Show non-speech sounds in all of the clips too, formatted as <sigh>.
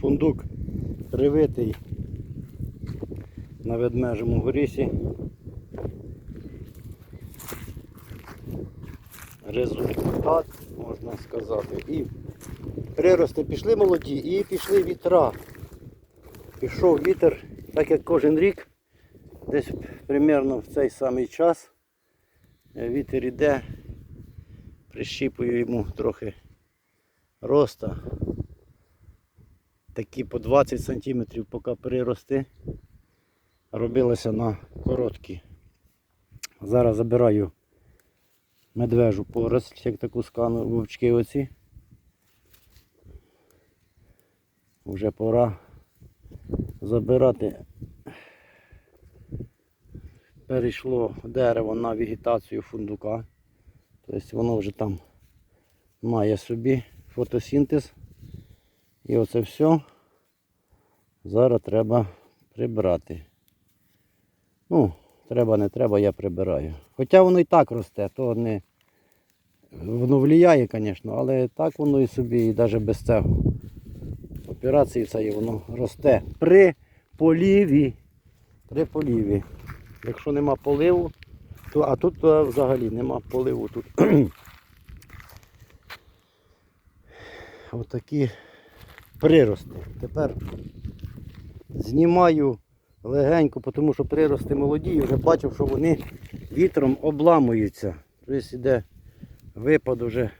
Фундук привитий на ведмежому горісі. Результат, можна сказати. І прирости пішли молоді і пішли вітра. Пішов вітер, так як кожен рік, десь примерно в цей самий час вітер іде, прищіпую йому трохи роста. Такі по 20 см, поки прирости, робилося на короткі. Зараз забираю медвежу поросль, як таку скану вовчки оці. Вже пора забирати. Перейшло дерево на вегетацію фундука. Тобто воно вже там має собі фотосинтез. І оце все зараз треба прибрати. Ну, треба, не треба, я прибираю. Хоча воно і так росте, то не воно впливає, звісно, але так воно і собі, і навіть без цього. Операції цієї воно росте при поліві. При поліві. Якщо нема поливу, то а тут е, взагалі нема поливу тут. <clears throat> Отакі прирости. Тепер знімаю легенько, тому що прирости молоді і вже бачив, що вони вітром обламуються. Тобто йде випад уже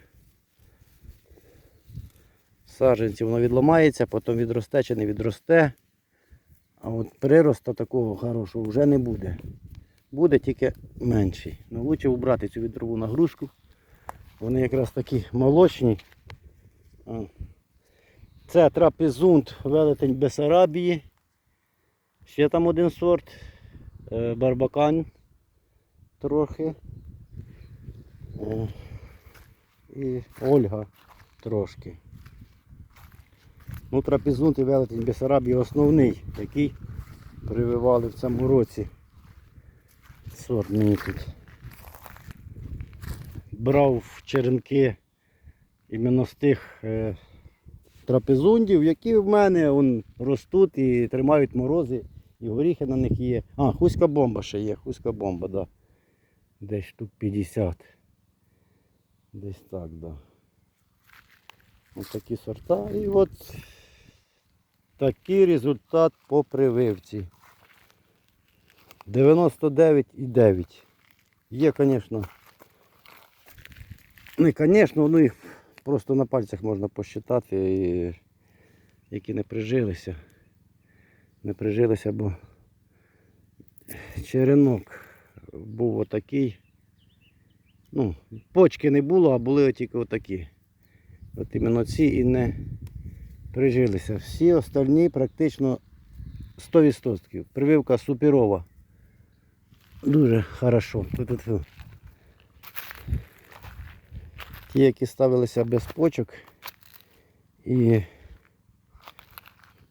саджанці, воно відламається, потім відросте чи не відросте. А от прироста такого хорошого вже не буде. Буде тільки менший. Ну, лучше убрати цю вітрову нагрузку. Вони якраз такі молочні. Це трапезунт велетень Бесарабії. Ще там один сорт. Е, Барбакан трохи. Е, І Ольга трошки. Ну, трапезунт і велетень Бесарабії основний, який прививали в цьому році. Сорт мені тут. Брав черенки іменно з тих е, трапезундів, які в мене он, ростуть і тримають морози, і горіхи на них є. А, хуська бомба ще є, хуська бомба, да. Десь штук 50. Десь так, да. Ось такі сорта. І от такий результат по прививці. 99,9. Є, звісно. Не, звісно, ну їх просто на пальцях можна посчитати, які не прижилися. Не прижилися, бо черенок був отакий. Ну, почки не було, а були тільки отакі. От іменно ці і не прижилися. Всі остальні практично 100%. Прививка суперова. Дуже хорошо. Ту-ту-ту. Ті, які ставилися без почок і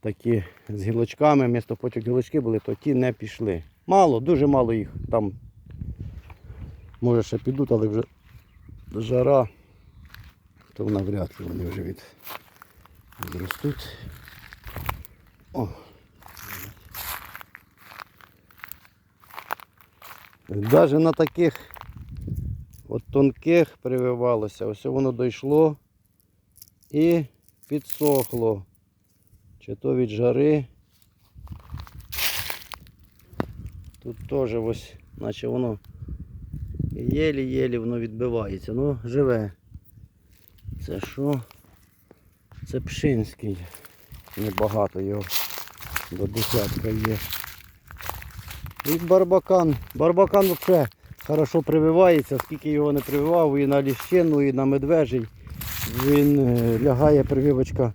такі з гілочками, вмісто почок гілочки були, то ті не пішли. Мало, дуже мало їх там. Може ще підуть, але вже жара, то навряд ли вони вже від відростуть. О. Навіть на таких от тонких прививалося, ось воно дійшло і підсохло. Чи то від жари. Тут теж ось, наче воно єлі-єлі воно відбивається. Ну, живе. Це що? Це пшинський. Небагато його. До десятка є. І барбакан. Барбакан взагалі хорошо прививається, скільки його не прививав, і на ліщину, і на медвежий. Він е, лягає прививочка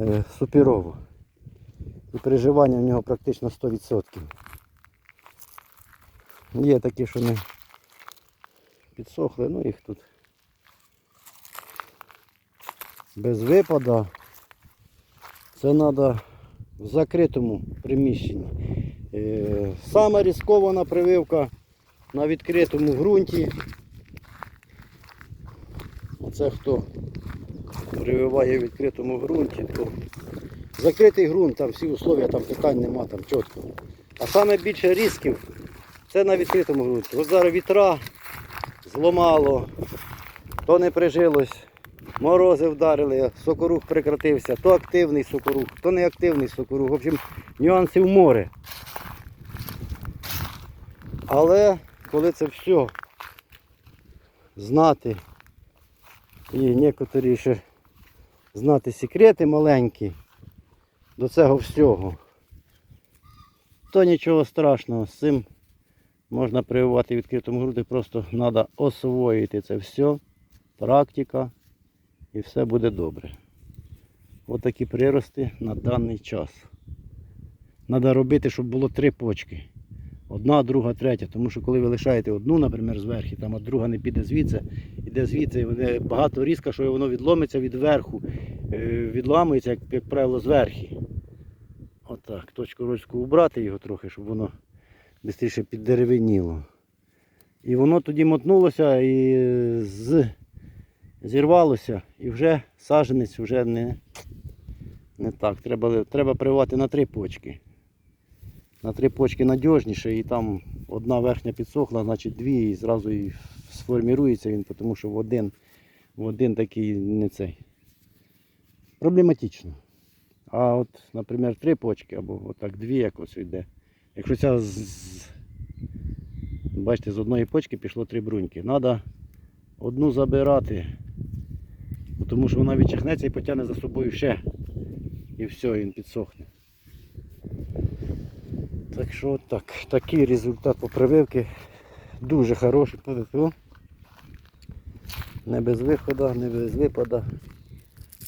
е, суперово. І переживання в нього практично 100%. Є такі, що не підсохли, ну їх тут без випада. Це треба в закритому приміщенні. Е, Саме ризикована прививка на відкритому ґрунті. Оце хто прививає в відкритому ґрунті, то закритий ґрунт, там всі условия, там питань нема, там чітко. А саме більше ризиків це на відкритому ґрунті. Ось зараз вітра зломало, то не прижилось, морози вдарили, сокорух прекратився, то активний сокорух, то не активний сокорух. В общем, нюансів море. Але коли це все знати і некоторі ще знати секрети маленькі до цього всього, то нічого страшного з цим можна прививати в відкритому ґрунті, просто треба освоїти це все, практика і все буде добре. Ось такі прирости на даний час. Треба робити, щоб було три почки. Одна, друга, третя. Тому що коли ви лишаєте одну, наприклад, зверху, там, а друга не піде звідси, іде звідси, і багато різка, що воно відломиться від верху, е, відламується, як, як правило, зверху. Отак. Точку ручку убрати його трохи, щоб воно швидше піддеревеніло. І воно тоді мотнулося і з... зірвалося, і вже саженець вже не, не так. Треба, треба прививати на три почки. На три почки надіжніше, і там одна верхня підсохла, значить дві і зразу і сформірується він, тому що в один, в один такий не цей. Проблематично. А от, наприклад, три почки або отак дві якось йде. Якщо ця з, бачите, з одної почки пішло три бруньки. Треба одну забирати, тому що вона відчихнеться і потягне за собою ще. І все, він підсохне. Так що так, такий результат по прививці дуже хороший по ДТУ. Не без виходу, не без випада.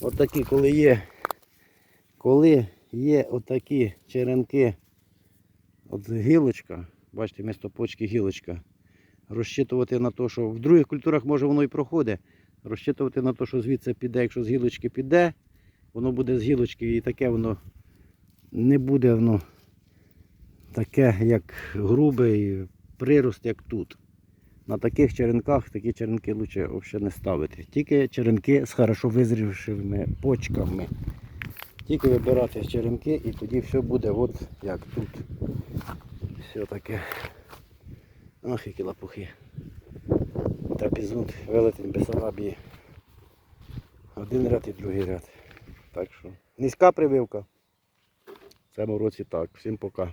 От такі, коли є, коли є отакі черенки, от гілочка, бачите, місто почки гілочка, розчитувати на те, що в других культурах може воно і проходить, розчитувати на те, що звідси піде, якщо з гілочки піде, воно буде з гілочки і таке воно не буде воно таке, як грубий прирост, як тут. На таких черенках такі черенки краще взагалі не ставити. Тільки черенки з хорошо визрівшими почками. Тільки вибирати черенки і тоді все буде от як тут. Все таке. Ах, які лапухи. Трапізунт, велетень Бесарабії. Один ряд і другий ряд. Так що низька прививка. В цьому році так. Всім пока.